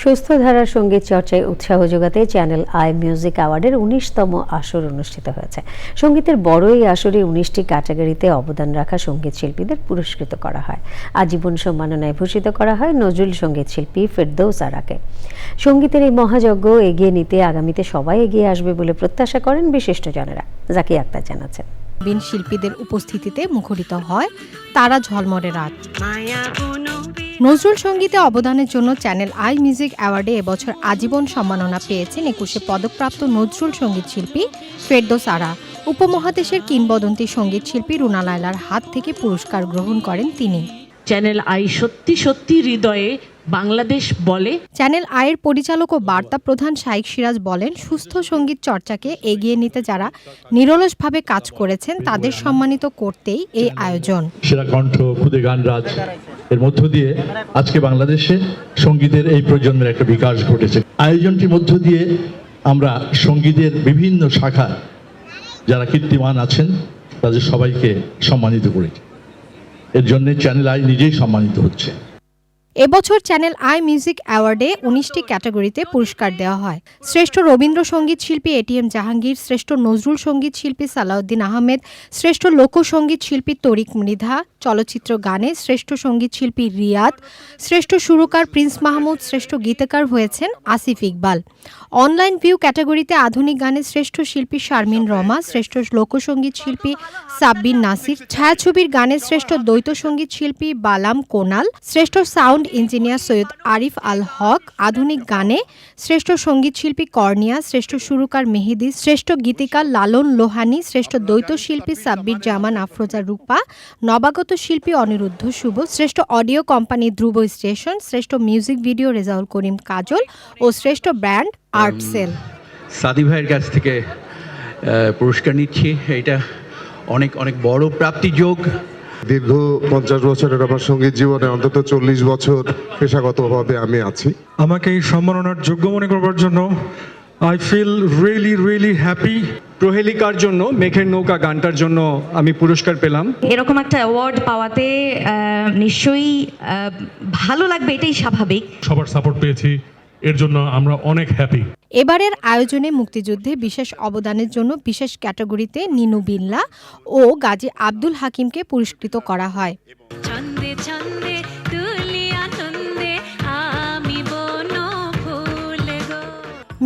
সুস্থ ধারার সংগীত চর্চায় উৎসাহ যোগাতে চ্যানেল আই মিউজিক অ্যাওয়ার্ডের উনিশতম আসর অনুষ্ঠিত হয়েছে। সঙ্গীতের বড় এই আসরে উনিশটি ক্যাটাগরিতে অবদান রাখা সংগীত শিল্পীদের পুরস্কৃত করা হয়। আজীবন সম্মাননায় ভূষিত করা হয় নজরুল সংগীত শিল্পী ফেরদৌস আরাকে। সঙ্গীতের এই মহাযজ্ঞ এগিয়ে নিতে আগামীতে সবাই এগিয়ে আসবে বলে প্রত্যাশা করেন বিশিষ্টজনেরা। জাকি আক্তার জানাচ্ছেন। বিন শিল্পীদের উপস্থিতিতে মুখরিত হয় তারা ঝলমরে রাত। নজরুল সঙ্গীতে অবদানের জন্য চ্যানেল আই মিউজিক অ্যাওয়ার্ডে এবছর আজীবন সম্মাননা পেয়েছেন একুশে পদকপ্রাপ্ত নজরুল সংগীত শিল্পী ফেরদোস আরা। উপমহাদেশের কিংবদন্তি সংগীত শিল্পী রুনা লায়লার হাত থেকে পুরস্কার গ্রহণ করেন তিনি। চ্যানেল আই সত্যি সত্যি হৃদয়ে বাংলাদেশ বলে। চ্যানেল আয়ের পরিচালক ও বার্তা প্রধান শাইক সিরাজ বলেন সুস্থ সংগীত চর্চাকে এগিয়ে নিতে যারা নিরলসভাবে কাজ করেছেন তাদের সম্মানিত করতেই এই আয়োজন। সেরা কণ্ঠ খুদে গানরাজ এর মধ্য দিয়ে আজকে বাংলাদেশে সঙ্গীতের এই প্রজন্মের একটা বিকাশ ঘটেছে। আয়োজনটির মধ্য দিয়ে আমরা সঙ্গীতের বিভিন্ন শাখা যারা কীর্তিমান আছেন তাদের সবাইকে সম্মানিত করেছি। এর জন্য চ্যানেল আজ নিজেই সম্মানিত হচ্ছে। এবছর চ্যানেল আই মিউজিক অ্যাওয়ার্ডে উনিশটি ক্যাটাগরিতে পুরস্কার দেওয়া হয়। শ্রেষ্ঠ রবীন্দ্রসঙ্গীত শিল্পী এটিএম জাহাঙ্গীর, শ্রেষ্ঠ নজরুল সংগীত শিল্পী সালাউদ্দিন আহমেদ, শ্রেষ্ঠ লোকসঙ্গীত শিল্পী তরিক মৃধা, চলচ্চিত্র গানে শ্রেষ্ঠ সংগীত শিল্পী রিয়াদ, শ্রেষ্ঠ সুরকার প্রিন্স মাহমুদ, শ্রেষ্ঠ গীতকার হয়েছেন আসিফ ইকবাল। অনলাইন ভিউ ক্যাটাগরিতে আধুনিক গানে শ্রেষ্ঠ শিল্পী শারমিন রমা, শ্রেষ্ঠ লোকসঙ্গীত শিল্পী সাব্বিন নাসির, ছায়াছবির গানে শ্রেষ্ঠ দ্বৈত সংগীত শিল্পী বালাম কোনাল, শ্রেষ্ঠ সাউন্ড ইঞ্জিনিয়ার সৈয়দ আরিফ আল হক, আধুনিক গানে শ্রেষ্ঠ সংগীত শিল্পী কর্নিয়া, শ্রেষ্ঠ সুরকার মেহেদি, শ্রেষ্ঠ গীতিকার লালন লোহানি, শ্রেষ্ঠ দ্বৈত শিল্পী সাব্বির জামান, আফরোজা রূপা, নবাগত শিল্পী অনিরুদ্ধ শুভ, শ্রেষ্ঠ অডিও কোম্পানি ধ্রুব স্টেশন, শ্রেষ্ঠ মিউজিক ভিডিও রেজাউল করিম কাজল ও শ্রেষ্ঠ ব্র্যান্ড আর্ট সেল সাদি ভাইয়ের কাছ থেকে পুরস্কার নিচ্ছি। এটা অনেক অনেক বড় প্রাপ্তিযোগ। দীর্ঘ পঞ্চাশ বছরের আমার সংগীত জীবনে অন্তত চল্লিশ বছর পেশাগতভাবে আমি আছি। আমাকে এই সম্মাননার যোগ্য মনে করবার জন্য I feel really really happy প্রহেলিকার জন্য মেঘের নৌকা গানটার জন্য আমি পুরস্কার পেলাম। এরকম একটা অ্যাওয়ার্ড পাওয়াতে নিশ্চয়ই ভালো লাগবে এটাই স্বাভাবিক। সবার সাপোর্ট পেয়েছি। এর জন্য আমরা অনেক হ্যাপি এবারের আয়োজনে মুক্তিযুদ্ধে বিশেষ অবদানের জন্য বিশেষ ক্যাটাগরিতে নিনু বিল্লা ও গাজী আব্দুল হাকিমকে পুরস্কৃত করা হয়।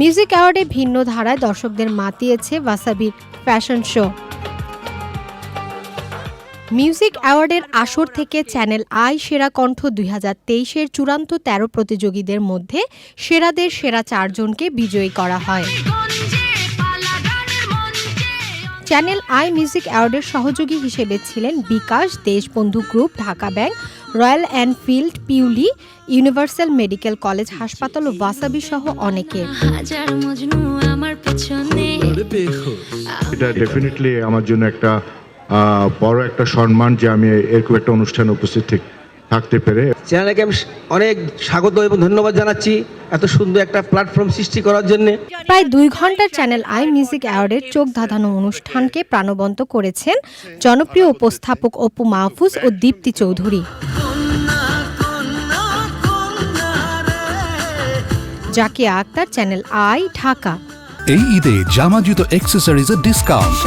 মিউজিক অ্যাওয়ার্ডে ভিন্ন ধারায় দর্শকদের মাতিয়েছে ওয়াসাবির ফ্যাশন শো। মিউজিক অ্যাওয়ার্ডের আসর থেকে চ্যানেল আই সেরা কণ্ঠ দুই হাজার তেইশের চূড়ান্ত তেরো প্রতিযোগীদের মধ্যে সেরাদের সেরা চারজনকে বিজয়ী করা হয়। চ্যানেল আই মিউজিক অ্যাওয়ার্ডের সহযোগী হিসেবে ছিলেন bKash Deshbandhu group Dhaka bank Royal Enfield পিউলি universal medical college হাসপাতাল ও ওয়াসাবি সহ অনেকে এটা ডেফিনেটলি আমার জন্য একটা বড় একটা সম্মান যে আমি এরকম একটা অনুষ্ঠানে উপস্থিত থাকতে পেরে। চ্যানেলকে আমি অনেক স্বাগত এবং ধন্যবাদ জানাচ্ছি এত সুন্দর একটা প্ল্যাটফর্ম সৃষ্টি করার জন্য। প্রায় দুই ঘণ্টার চ্যানেল আই মিউজিক অ্যাওয়ার্ডের চোখ ধাঁধানো অনুষ্ঠানকে প্রাণবন্ত করেছেন জনপ্রিয় উপস্থাপক অপু মাহফুজ ও Dipti Chowdhury. Zakia Akter channel I Dhaka. এই ঈদে জামা জুতো অ্যাক্সেসরিজের ডিসকাউন্ট